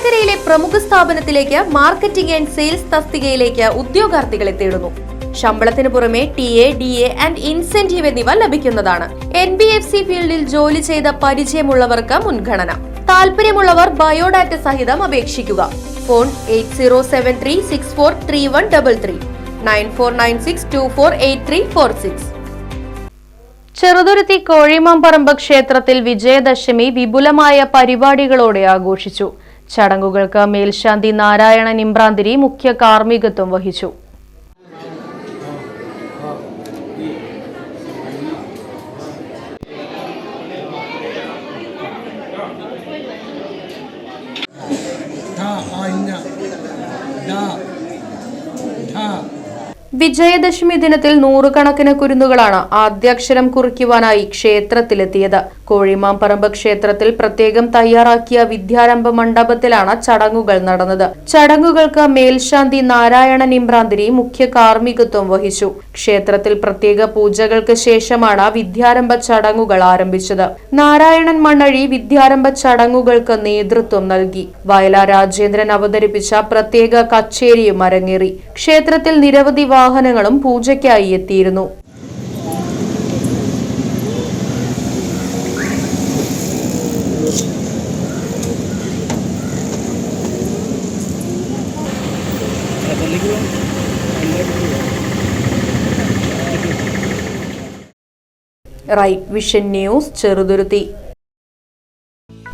കൊട്ടാരക്കരയിലെ പ്രമുഖ സ്ഥാപനത്തിലേക്ക് marketing and sales തസ്തികയിലേക്ക് ഉദ്യോഗാർത്ഥികളെ തേടുന്നു. ശമ്പളത്തിന് പുറമെ T A D A and incentive എന്നിവ ലഭിക്കുന്നതാണ്. എൻ ബി എഫ് സി ഫീൽഡിൽ ജോലി ചെയ്ത പരിചയമുള്ളവർക്ക് മുൻഗണന. താല്പര്യമുള്ളവർ ബയോഡാറ്റ സഹിതം അപേക്ഷിക്കുക. Phone eight zero seven three six four three one double three. Nine four nine six two four eight three four six. Cheruthuruthy Kozhimamparamba ക്ഷേത്രത്തിൽ വിജയദശമി വിപുലമായ പരിപാടികളോടെ ആഘോഷിച്ചു. ചടങ്ങുകൾക്ക് മേൽശാന്തി നാരായണൻ ഇമ്രാന്തിരി മുഖ്യ കാർമ്മികത്വം വഹിച്ചു. വിജയദശമി ദിനത്തിൽ നൂറുകണക്കിന് കുരുന്നുകളാണ് ആദ്യാക്ഷരം കുറിക്കുവാനായി ക്ഷേത്രത്തിലെത്തിയത്. കോഴിമാമ്പറമ്പ് ക്ഷേത്രത്തിൽ പ്രത്യേകം തയ്യാറാക്കിയ വിദ്യാരംഭ മണ്ഡപത്തിലാണ് ചടങ്ങുകൾ നടന്നത്. ചടങ്ങുകൾക്ക് മേൽശാന്തി നാരായണൻ ഇമ്രാന്തിരി മുഖ്യ കാർമ്മികത്വം വഹിച്ചു. ക്ഷേത്രത്തിൽ പ്രത്യേക പൂജകൾക്ക് ശേഷമാണ് വിദ്യാരംഭ ചടങ്ങുകൾ ആരംഭിച്ചത്. നാരായണൻ മണ്ണഴി വിദ്യാരംഭ ചടങ്ങുകൾക്ക് നേതൃത്വം നൽകി. വയലാർ രാജേന്ദ്രൻ അവതരിപ്പിച്ച പ്രത്യേക കച്ചേരിയും അരങ്ങേറി. ക്ഷേത്രത്തിൽ നിരവധി വാഹനങ്ങളും പൂജയ്ക്കായി എത്തിയിരുന്നു. Right vision news Cheruthuruthy.